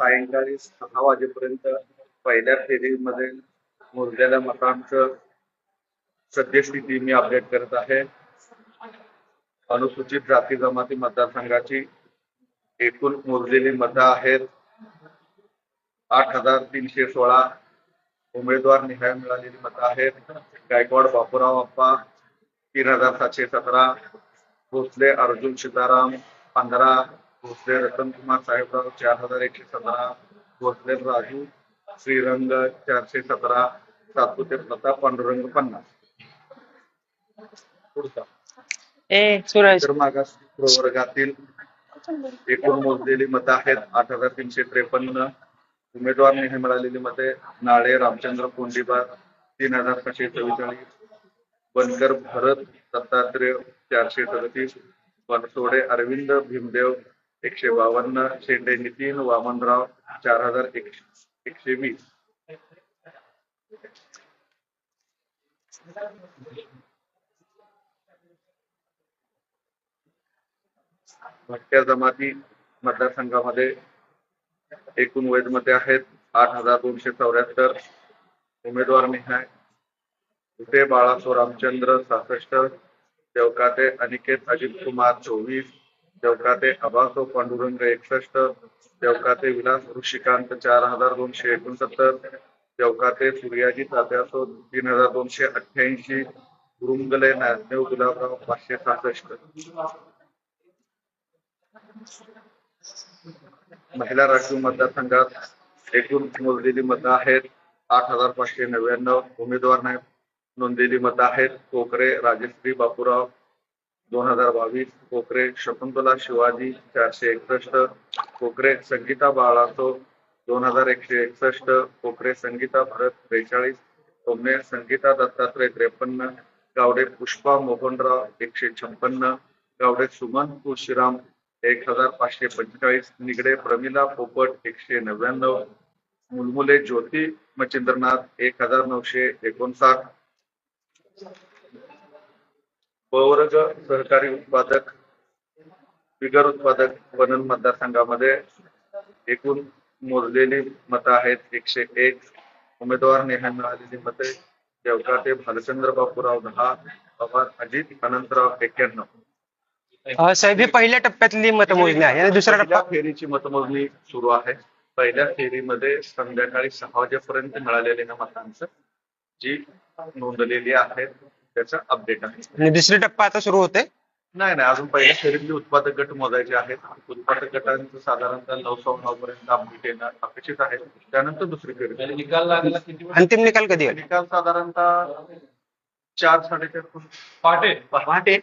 सायंकाळी सहा वाजेपर्यंत पहिल्या फेरीमध्ये मोजलेल्या मतांचं सद्यस्थिती मी अपडेट करत आहे. अनुसूचित जाती जमाती मतदारसंघाची एकूण मोजलेली मतं आहेत. आठ हजार तीनशे सोळा उमेदवार निहाय मिळालेली मतं आहेत. गायकवाड बापूराव अप्पा तीन हजार सातशे सतरा भोसले अर्जुन सीताराम पंधरा भोसले रतनकुमार साहेबराव चार हजार एकशे सतरा भोसले राजू श्रीरंग चारशे सतरा सातपुते प्रताप पांडुरंग पन्नास. पुढचा. इतर मागास प्रवर्गातील एकूण मोजलेली मतं आहेत आठ हजार तीनशे त्रेपन्न. उमेदवार निहाय मिळालेली मते नाळे रामचंद्र कोंडीबार तीन हजार सहाशे चव्वेचाळीस. बनकर भरत दत्तात्रय चारशे सदतीस. बनसोडे अरविंद भीमदेव एकशे बावन्न शेंडे नितीन वामनराव चार हजार एकशे एकशे वीस. भटक्या जमाती मतदारसंघामध्ये एकूण वैध आहेत आठ हजार दोनशे चौऱ्याहत्तर उमेदवार निहाय. कुठे बाळासो रामचंद्र सहासष्ट देवकाते अनिकेत अजित कुमार चोवीस देवकाते अबासो पांडुरंग एकसष्ट देवकाते विलास ऋषिकांत चार हजार दोनशे एकोणसत्तर देवकाते सूर्याजी तात्यासो तीन हजार दोनशे अठ्ठ्याऐंशी गुरुंगले नाजदेव गुलाबराव पाचशे सहासष्ट. महिला राष्ट्रीय मतदारसंघात एकूण मोजलेली मतं आहेत आठ हजार पाचशे नव्याण्णव उमेदवार नाही नोंदलेली मतं आहेत कोकरे राजश्री बापूराव दोन हजार बावीस कोकरे शकुंतला शिवाजी चारशे एकसष्ट कोकरे संगीता बाळासो दोन हजार एकशे एकसष्ट कोकरे संगीता भरत त्रेचाळीस सोमने संगीता दत्तात्रय त्रेपन्न गावडे पुष्पा मोहनराव एकशे छप्पन्न गावडे सुमन तुळशीराम एक हजार पाचशे पंचेचाळीस निगडे प्रमिला पोपट एकशे नव्याण्णव मुलमुले ज्योती मच्छिंद्रनाथ एक हजार नऊशे एकोणसाठ. पवर्ग सहकारी उत्पादक बिगर उत्पादक बनन मतदारसंघामध्ये एकूण मोजलेली मतं आहेत एकशे एक. उमेदवार नेहा मिळालेली मते देवकाते भालचंद्र बापूराव दहा पवार अजित अनंतराव एक्क्याण्णव. साहेब ही पहिल्या टप्प्यातली मतमोजणी आहे आणि दुसरा पहिल्या टप्पा फेरीची मतमोजणी सुरू आहे. पहिल्या फेरीमध्ये संध्याकाळी सहा वाजेपर्यंत मिळालेल्या मतांचं जी नोंदलेली आहेत. त्याचं अपडेट आहे. आणि दुसरी टप्पा आता सुरू होते? नाही नाही अजून पहिल्या फेरीतले उत्पादक गट मोजायचे आहेत. उत्पादक गटांचं साधारणतः नऊ सव्वा नऊ पर्यंत अपडेट येणं अपेक्षित आहे. त्यानंतर दुसरी फेरी. निकाल लागला किती? अंतिम निकाल कधी होईल निकाल साधारणतः चार साडेचार पहाटे. पहाटे.